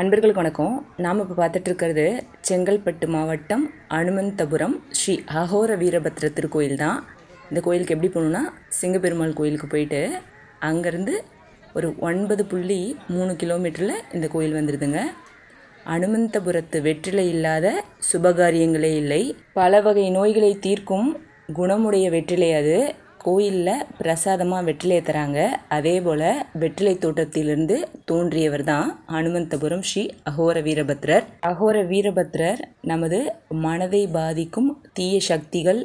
அன்பர்களுக்கு வணக்கம். நாம் இப்போ பார்த்துட்டு இருக்கிறது செங்கல்பட்டு மாவட்டம் அனுமந்தபுரம் ஸ்ரீ அகோர வீரபத்ர திருக்கோயில் தான். இந்த கோயிலுக்கு எப்படி போகணுன்னா சிங்கப்பெருமாள் கோயிலுக்கு போயிட்டு அங்கேருந்து ஒரு ஒன்பது புள்ளி மூணு கிலோமீட்டரில் இந்த கோயில் வந்துடுதுங்க அனுமந்தபுரத்து வெற்றிலை இல்லாத சுபகாரியங்களே இல்லை. பல வகை நோய்களை தீர்க்கும் குணமுடைய வெற்றிலை அது. கோயிலில் பிரசாதமாக வெற்றிலை தராங்க அதே போல் வெற்றிலை தோட்டத்திலிருந்து தோன்றியவர் தான் ஹனுமந்தபுரம் ஸ்ரீ அகோர வீரபத்ரர். அகோர வீரபத்ரர் நமது மனதை பாதிக்கும் தீய சக்திகள்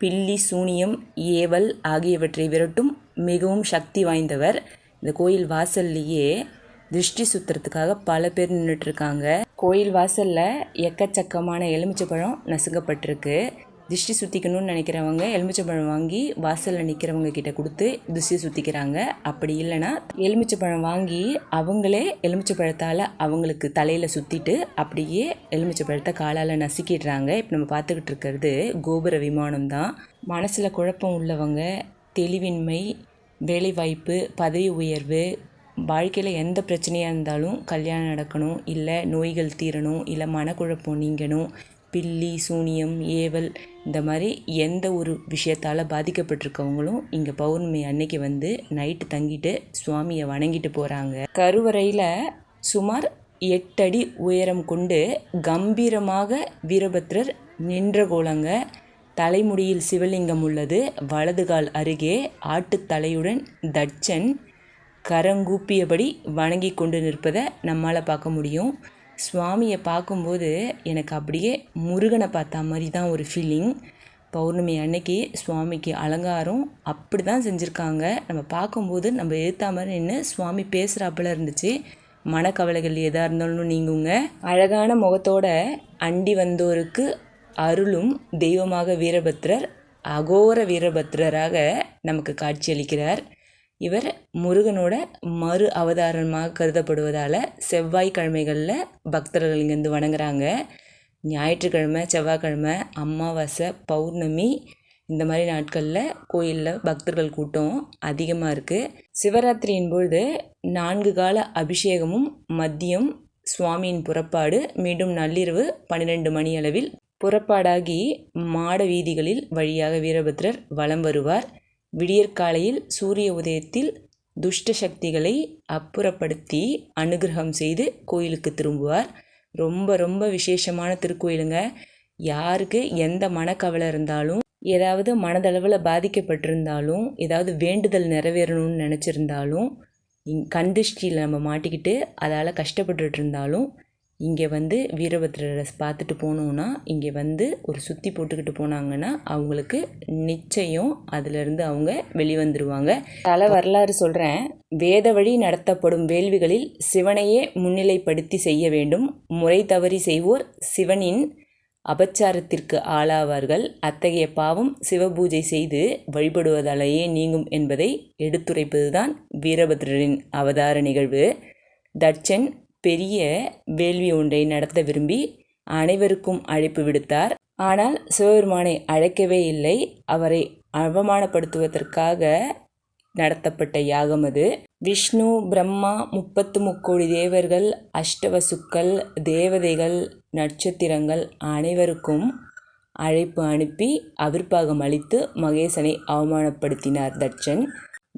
பில்லி சூனியம் ஏவல் ஆகியவற்றை விரட்டும் மிகவும் சக்தி வாய்ந்தவர். இந்த கோயில் வாசல்லையே திருஷ்டி சுத்துறதுக்காக பல பேர் நின்றுட்டு இருக்காங்க. கோயில் வாசலில் எக்கச்சக்கமான எலுமிச்சை பழம் நசுங்கப்பட்டிருக்கு. திருஷ்டி சுற்றிக்கணும்னு நினைக்கிறவங்க எலுமிச்சைப்பழம் வாங்கி வாசலில் நிற்கிறவங்க கிட்ட கொடுத்து திருஷ்டி சுற்றிக்கிறாங்க அப்படி இல்லைன்னா எலுமிச்சைப்பழம் வாங்கி அவங்களே எலுமிச்சைப்பழத்தால் அவங்களுக்கு தலையில் சுற்றிட்டு அப்படியே எலுமிச்சைப்பழத்தை காலால் நசுக்கிடுறாங்க. இப்போ நம்ம பார்த்துக்கிட்டு இருக்கிறது கோபுர விமானம் தான். மனசில் குழப்பம் உள்ளவங்க தெளிவின்மை வேலைவாய்ப்பு பதவி உயர்வு வாழ்க்கையில் எந்த பிரச்சனையாக இருந்தாலும் கல்யாணம் நடக்கணும் இல்லை நோய்கள் தீரணும் இல்லை மனக்குழப்பம் நீங்கணும் பில்லி சூனியம் ஏவல் இந்த மாதிரி எந்த ஒரு விஷயத்தால் பாதிக்கப்பட்டிருக்கவங்களும் இங்கே பௌர்ணமி அன்னைக்கு வந்து நைட்டு தங்கிட்டு சுவாமியை வணங்கிட்டு போகிறாங்க கருவறையில் சுமார் எட்டடி உயரம் கொண்டு கம்பீரமாக வீரபத்ரர் நின்ற கோலங்க. தலைமுடியில் சிவலிங்கம் உள்ளது. வலதுகால் அருகே ஆட்டுத்தலையுடன் தட்சன் கரங்கூப்பியபடி வணங்கி கொண்டு நிற்பதை நம்மால் பார்க்க முடியும். சுவாமியை பார்க்கும்போது எனக்கு அப்படியே முருகனை பார்த்த மாதிரி தான் ஒரு ஃபீலிங் பௌர்ணமி அன்னைக்கு சுவாமிக்கு அலங்காரம் அப்படி தான் செஞ்சுருக்காங்க. நம்ம பார்க்கும்போது நம்ம எழுத்தா மாதிரி நின்று சுவாமி பேசுகிறாப்புல இருந்துச்சு. மனக்கவலைகள் எதாக இருந்தாலும் நீங்குங்க. அழகான முகத்தோட அண்டி வந்தோருக்கு அருளும் தெய்வமாக வீரபத்ரர் அகோர வீரபத்ரராக நமக்கு காட்சியளிக்கிறார் இவர் முருகனோட மறு அவதாரமாக கருதப்படுவதால் செவ்வாய்க்கிழமைகளில் பக்தர்கள் இங்கேருந்து வணங்குறாங்க. ஞாயிற்றுக்கிழமை செவ்வாய்க்கிழமை அமாவாசை பௌர்ணமி இந்த மாதிரி நாட்களில் கோயிலில் பக்தர்கள் கூட்டம் அதிகமாக இருக்குது சிவராத்திரியின் பொழுது நான்கு கால அபிஷேகமும் மதியம் சுவாமியின் புறப்பாடு மீண்டும் நள்ளிரவு பன்னிரெண்டு மணி அளவில் புறப்பாடாகி மாட வீதிகளில் வழியாக வீரபத்ரர் வலம் வருவார். விடியற்காலையில் சூரிய உதயத்தில் துஷ்ட சக்திகளை அப்புறப்படுத்தி அனுகிரகம் செய்து கோயிலுக்கு திரும்புவார். ரொம்ப ரொம்ப விசேஷமான திருக்கோயிலுங்க. யாருக்கு எந்த மனக்கவலை இருந்தாலும் ஏதாவது மனதளவில் பாதிக்கப்பட்டிருந்தாலும் ஏதாவது வேண்டுதல் நிறைவேறணும்னு நினச்சிருந்தாலும் கந்திஷ்டியில் நம்ம மாட்டிக்கிட்டு அதால் கஷ்டப்பட்டுட்டு இருந்தாலும் இங்கே வந்து வீரபத்ரரை பார்த்துட்டு போனோன்னா இங்கே வந்து ஒரு சுற்றி போட்டுக்கிட்டு போனாங்கன்னா அவங்களுக்கு நிச்சயம் அதிலிருந்து அவங்க வெளிவந்துருவாங்க. தல வரலாறு சொல்கிறேன் வேத வழி நடத்தப்படும் வேள்விகளில் சிவனையே முன்னிலைப்படுத்தி செய்ய வேண்டும். முறை தவறி செய்வோர் சிவனின் அபச்சாரத்திற்கு ஆளாவார்கள். அத்தகைய பாவம் சிவபூஜை செய்து வழிபடுவதாலேயே நீங்கும் என்பதை எடுத்துரைப்பதுதான் வீரபத்ரரின் அவதார நிகழ்வு. தட்சன் பெரிய வேள்வி ஒன்றை நடத்த விரும்பி அனைவருக்கும் அழைப்பு விடுத்தார். ஆனால் சிவபெருமானை அழைக்கவே இல்லை. அவரை அவமானப்படுத்துவதற்காக நடத்தப்பட்ட யாகம் அது. விஷ்ணு பிரம்மா முப்பத்து முக்கோடி தேவர்கள் அஷ்டவசுக்கள் தேவதைகள் நட்சத்திரங்கள் அனைவருக்கும் அழைப்பு அனுப்பி அவிர்ப்பாகம் அளித்து மகேசனை அவமானப்படுத்தினார் தட்சன்.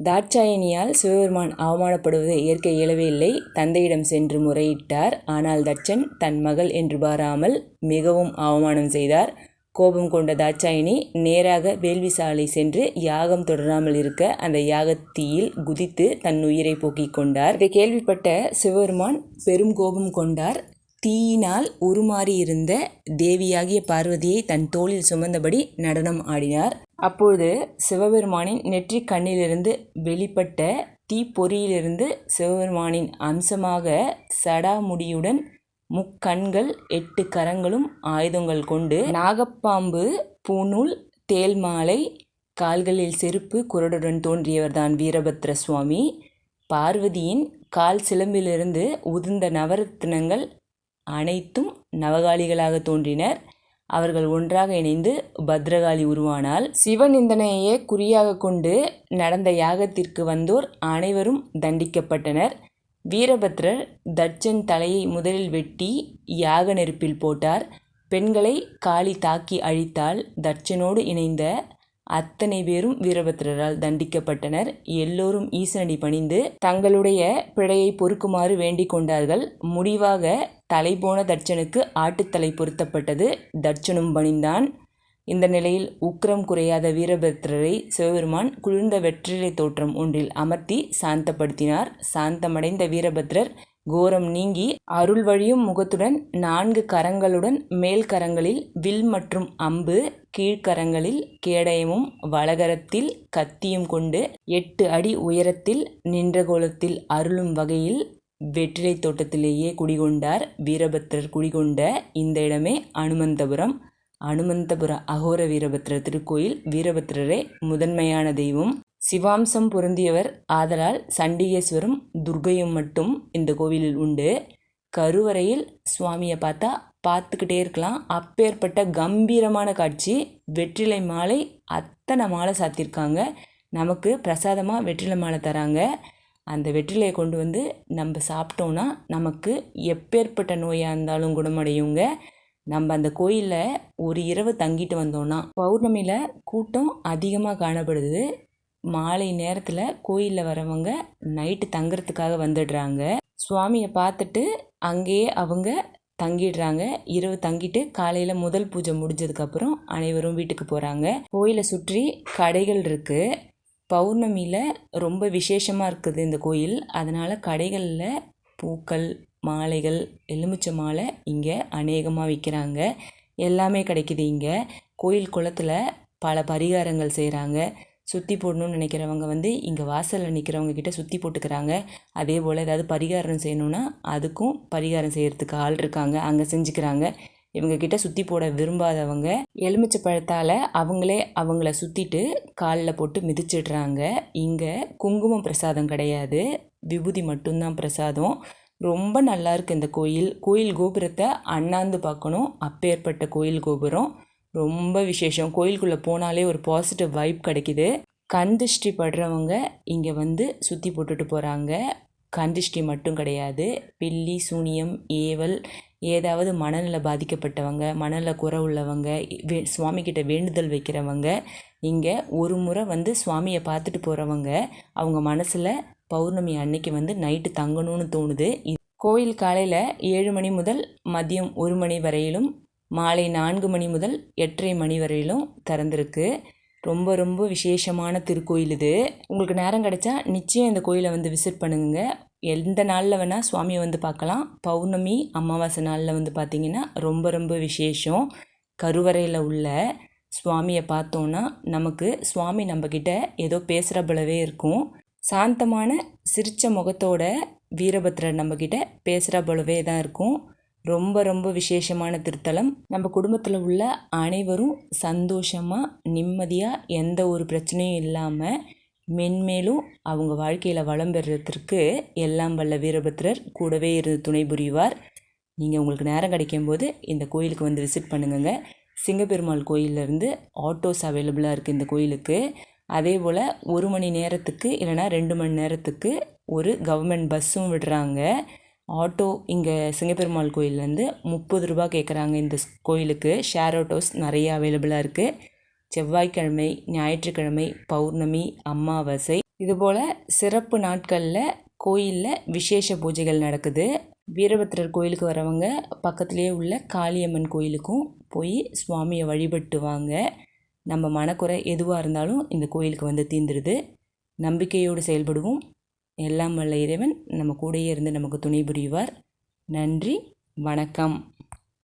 தாட்சாயணியால் சிவபெருமான் அவமானப்படுவதை ஏற்க இயலவே இல்லை. தந்தையிடம் சென்று முறையிட்டார். ஆனால் தட்சன் தன் மகள் என்று பாராமல் மிகவும் அவமானம் செய்தார். கோபம் கொண்ட தாட்சாயினி நேராக வேள்விசாலை சென்று யாகம் தொடராமல் இருக்க அந்த யாகத்தீயில் குதித்து தன் உயிரை போக்கிக் கொண்டார். இதை கேள்விப்பட்ட சிவபெருமான் பெரும் கோபம் கொண்டார். தீயினால் உருமாறி இருந்த தேவியாகிய பார்வதியை தன் தோளில் சுமந்தபடி நடனம் ஆடினார். அப்பொழுது சிவபெருமானின் நெற்றிக் கண்ணிலிருந்து வெளிப்பட்ட தீப்பொறியிலிருந்து சிவபெருமானின் அம்சமாக சடாமுடியுடன் முக்கண்கள் எட்டு கரங்களும் ஆயுதங்கள் கொண்டு நாகப்பாம்பு பூநூல் தேல் மாலை கால்களில் செருப்பு குரடுடன் தோன்றியவர்தான் வீரபத்ர சுவாமி பார்வதியின் கால் சிலம்பிலிருந்து உதிர்ந்த நவரத்தினங்கள் அனைத்தும் நவகாலிகளாக தோன்றினர். அவர்கள் ஒன்றாக இணைந்து பத்ரகாளி உருவானால் சிவநிந்தனையே குறியாக கொண்டு நடந்த யாகத்திற்கு வந்தோர் அனைவரும் தண்டிக்கப்பட்டனர். வீரபத்ரர் தட்சன் தலையை முதலில் வெட்டி யாக நெருப்பில் போட்டார். பெண்களை காளி தாக்கி அழித்தால் தட்சனோடு இணைந்த அத்தனை பேரும் வீரபத்திரரால் தண்டிக்கப்பட்டனர். எல்லோரும் ஈசனடி பணிந்து தங்களுடைய பிழையை பொறுக்குமாறு வேண்டிக் கொண்டார்கள். முடிவாக தலை போன தட்சனுக்கு ஆட்டுத்தலை பொருத்தப்பட்டது. தட்சனும் பணிந்தான். இந்த நிலையில் உக்கிரம் குறையாத வீரபத்திரரை சிவபெருமான் குளிர்ந்த வெற்றிலை தோற்றம் ஒன்றில் அமர்த்தி சாந்தப்படுத்தினார். சாந்தமடைந்த வீரபத்ரர் கோரம் நீங்கி அருள் வழியும் முகத்துடன் நான்கு கரங்களுடன் மேல் கரங்களில் வில் மற்றும் அம்பு கீழ்க்கரங்களில் கேடயமும் வலகரத்தில் கத்தியும் கொண்டு எட்டு அடி உயரத்தில் நின்ற கோலத்தில் அருளும் வகையில் வெற்றிலை தோட்டத்திலேயே குடிகொண்டார் வீரபத்ரர். குடிகொண்ட இந்த இடமே அனுமந்தபுரம். அனுமந்தபுர அகோர வீரபத்ரர் திருக்கோயில். வீரபத்ரரே முதன்மையான தெய்வம். சிவாம்சம் பொருந்தியவர். ஆதலால் சண்டிகேஸ்வரும் துர்கையும் மட்டும் இந்த கோவிலில் உண்டு. கருவறையில் சுவாமியை பார்த்தா பார்த்துக்கிட்டே இருக்கலாம். அப்பேற்பட்ட கம்பீரமான காட்சி. வெற்றிலை மாலை அத்தனை மாலை சாத்தியிருக்காங்க நமக்கு பிரசாதமாக வெற்றிலை மாலை தராங்க. அந்த வெற்றிலையை கொண்டு வந்து நம்ம சாப்பிட்டோன்னா நமக்கு எப்பேற்பட்ட நோயாக இருந்தாலும் குணமடையுங்க. நம்ம அந்த கோயிலில் ஒரு இரவு தங்கிட்டு வந்தோன்னா பௌர்ணமியில் கூட்டம் அதிகமாக காணப்படுது. மாலை நேரத்தில் கோயிலில் வரவங்க நைட்டு தங்குறதுக்காக வந்துடுறாங்க. சுவாமியை பார்த்துட்டு அங்கேயே அவங்க தங்கிடுறாங்க. இரவு தங்கிட்டு காலையில் முதல் பூஜை முடிஞ்சதுக்கப்புறம் அனைவரும் வீட்டுக்கு போகிறாங்க கோயிலை சுற்றி கடைகள் இருக்குது பௌர்ணமியில் ரொம்ப விசேஷமாக இருக்குது இந்த கோயில். அதனால் கடைகளில் பூக்கள் மாலைகள் எலுமிச்சை மாலை இங்கே அநேகமாக விற்கிறாங்க எல்லாமே கிடைக்கிது இங்கே. கோயில் குளத்தில் பல பரிகாரங்கள் செய்கிறாங்க சுற்றி போடணும்னு நினைக்கிறவங்க வந்து இங்கே வாசலில் நிற்கிறவங்க கிட்ட சுற்றி போட்டுக்கிறாங்க. அதே போல் ஏதாவது பரிகாரம் செய்யணுன்னா அதுக்கும் பரிகாரம் செய்கிறதுக்கு ஆள் இருக்காங்க. அங்கே செஞ்சுக்கிறாங்க. இவங்க கிட்ட சுற்றி போட விரும்பாதவங்க எலுமிச்சை பழத்தால் அவங்களே அவங்கள சுற்றிட்டு காலில் போட்டு மிதிச்சிடுறாங்க. இங்கே குங்குமம் பிரசாதம் கிடையாது. விபூதி மட்டும்தான் பிரசாதம். ரொம்ப நல்லா இருக்குது இந்த கோயில். கோயில் கோபுரத்தை அண்ணாந்து பார்க்கணும். அப்பேற்பட்ட கோயில் கோபுரம். ரொம்ப விசேஷம். கோயிலுக்குள்ளே போனாலே ஒரு பாசிட்டிவ் வைப் கிடைக்கிது. கண் திருஷ்டி படுறவங்க இங்கே வந்து சுற்றி போட்டுட்டு போகிறாங்க கண் திருஷ்டி மட்டும் கிடையாது. பில்லி சூனியம் ஏவல் ஏதாவது மனநல பாதிக்கப்பட்டவங்க மனநல குறை உள்ளவங்க வே சுவாமிக்கிட்ட வேண்டுதல் வைக்கிறவங்க இங்கே ஒரு முறை வந்து சுவாமியை பார்த்துட்டு போகிறவங்க அவங்க மனசில் பௌர்ணமி அன்னைக்கு வந்து நைட்டு தங்கணும்னு தோணுது. கோயில் காலையில் ஏழு மணி முதல் மதியம் ஒரு மணி வரையிலும் மாலை நான்கு மணி முதல் எட்டரை மணி வரையிலும் திறந்திருக்கு. ரொம்ப ரொம்ப விசேஷமான திருக்கோயில் இது. உங்களுக்கு நேரம் கிடைச்சா நிச்சயம் இந்த கோயிலை வந்து விசிட் பண்ணுங்க. எந்த நாளில் வேணால் சுவாமியை வந்து பார்க்கலாம். பௌர்ணமி அமாவாசை நாளில் வந்து பார்த்திங்கன்னா ரொம்ப ரொம்ப விசேஷம். கருவறையில் உள்ள சுவாமியை பார்த்தோன்னா நமக்கு சுவாமி நம்மக்கிட்ட ஏதோ பேசுகிற போலவே இருக்கும். சாந்தமான சிரித்த முகத்தோட வீரபத்ரர் நம்மக்கிட்ட பேசுகிற போலவே தான் இருக்கும். ரொம்ப ரொம்ப விசேஷமான திருத்தலம். நம்ம குடும்பத்தில் உள்ள அனைவரும் சந்தோஷமாக நிம்மதியாக எந்த ஒரு பிரச்சனையும் இல்லாமல் மென்மேலும் அவங்க வாழ்க்கையில் வளம் பெறுறதுக்கு எல்லாம் வல்ல வீரபத்ரர் கூடவே இருந்து துணை புரிவார். நீங்கள் உங்களுக்கு நேரம் கிடைக்கும்போது இந்த கோயிலுக்கு வந்து விசிட் பண்ணுங்க சிங்கப்பெருமாள் கோயிலேருந்து ஆட்டோஸ் அவைலபிளாக இருக்குது இந்த கோயிலுக்கு. அதே போல் ஒரு மணி நேரத்துக்கு இல்லைனா ரெண்டு மணி நேரத்துக்கு ஒரு கவர்மெண்ட் பஸ்ஸும் விடுறாங்க. ஆட்டோ இங்கே சிங்கப்பெருமாள் கோயிலேருந்து முப்பது ரூபா கேட்குறாங்க இந்த கோயிலுக்கு. ஷேர் ஆட்டோஸ் நிறைய அவைலபிளாக இருக்குது செவ்வாய்க்கிழமை ஞாயிற்றுக்கிழமை பௌர்ணமி அமாவாசை. இதுபோல் சிறப்பு நாட்களில் கோயிலில் விசேஷ பூஜைகள் நடக்குது. வீரபத்திரர் கோயிலுக்கு வரவங்க பக்கத்துலேயே உள்ள காளியம்மன் கோயிலுக்கும் போய் சுவாமியை வழிபட்டு வாங்க நம்ம மனக்குறை எதுவாக இருந்தாலும் இந்த கோயிலுக்கு வந்து தீந்துடுது நம்பிக்கையோடு செயல்படுவோம். எல்லாம் வல்ல இறைவன் நம்ம கூடயே இருந்து நமக்கு துணை புரிவார். நன்றி வணக்கம்.